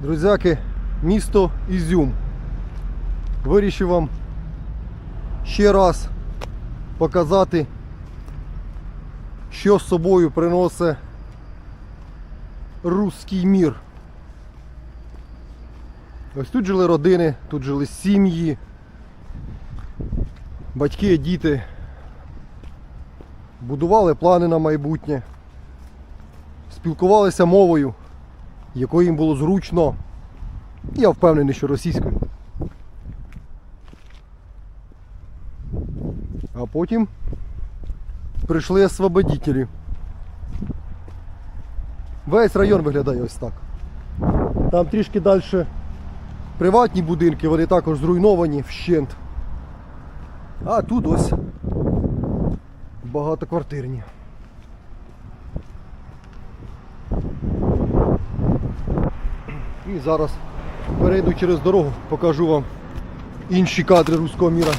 Друзяки, місто Ізюм. Вирішив вам ще раз показати, що з собою приносить руський мір. Ось тут жили родини, тут жили сім'ї, батьки, діти. Будували плани на майбутнє, спілкувалися мовою, якою їм було зручно. Я впевнений, що російською. А потім прийшли освободителі. Весь район виглядає ось так. Там трішки далі приватні будинки, вони також зруйновані вщент. А тут ось багатоквартирні. І зараз перейду через дорогу, покажу вам інші кадри руського міра.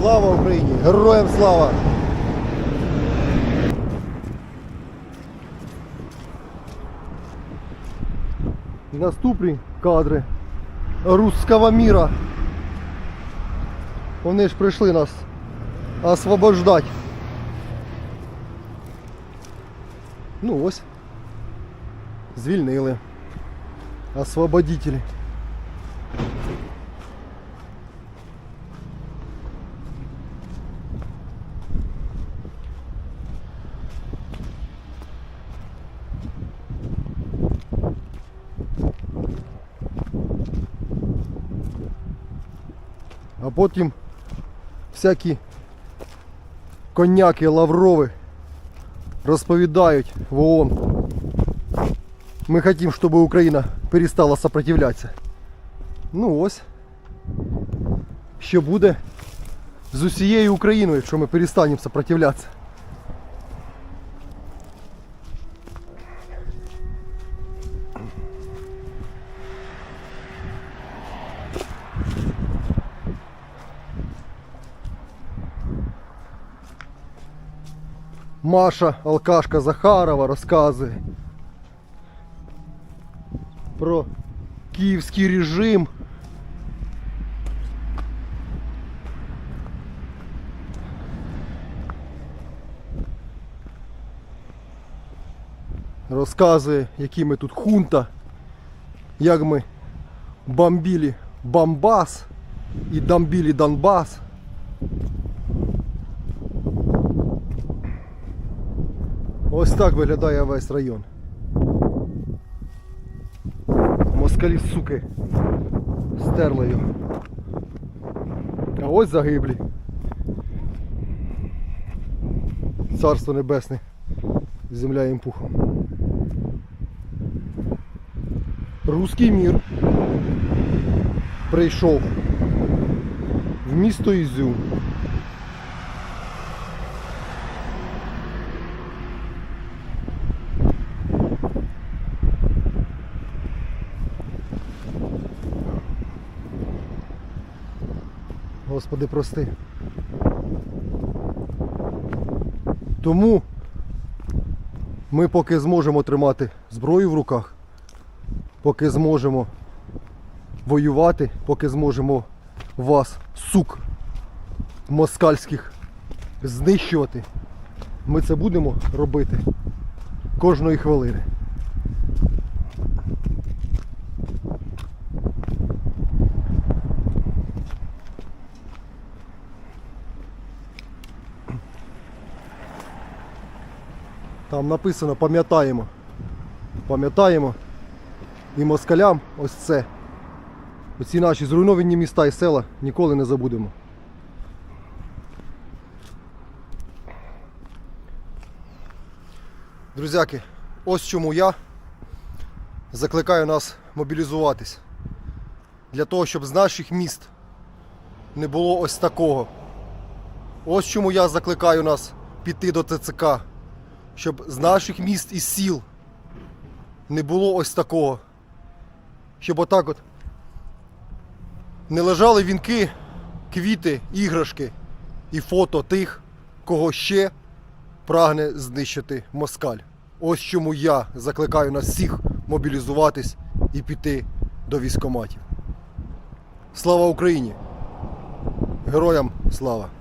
Слава Україні! Героям слава! І наступні кадри руського міра. Вони ж прийшли нас освобождати. Ну ось. Звільнили. Освободителі. А потім всякі коняки лаврови розповідають в ООН. Ми хотімо, щоб Україна перестала сопротивлятися. Ну ось. Що буде з усією Україною, якщо ми перестанемо сопротивлятися. Маша, алкашка Захарова, розказує про київський режим. Розказує, які ми тут хунта, як ми бомбили Бамбас і дамбілі Донбас. Ось так виглядає весь район. Москалі, суки, стерли його. А ось загиблі. Царство небесне. Земля їм пухом. Руський мір прийшов в місто Ізюм. Господи, прости. Тому ми поки зможемо тримати зброю в руках, поки зможемо воювати, поки зможемо вас, сук, москальських, знищувати, ми це будемо робити кожної хвилини. Там написано пам'ятаємо. Пам'ятаємо. І москалям ось це. Оці наші зруйновані міста і села ніколи не забудемо. Друзяки, ось чому я закликаю нас мобілізуватись. Для того, щоб з наших міст не було ось такого. Ось чому я закликаю нас піти до ТЦК щоб з наших міст і сіл не було ось такого. Щоб отак от не лежали вінки, квіти, іграшки і фото тих, кого ще прагне знищити москаль. Ось чому я закликаю нас всіх мобілізуватись і піти до військоматів. Слава Україні! Героям слава!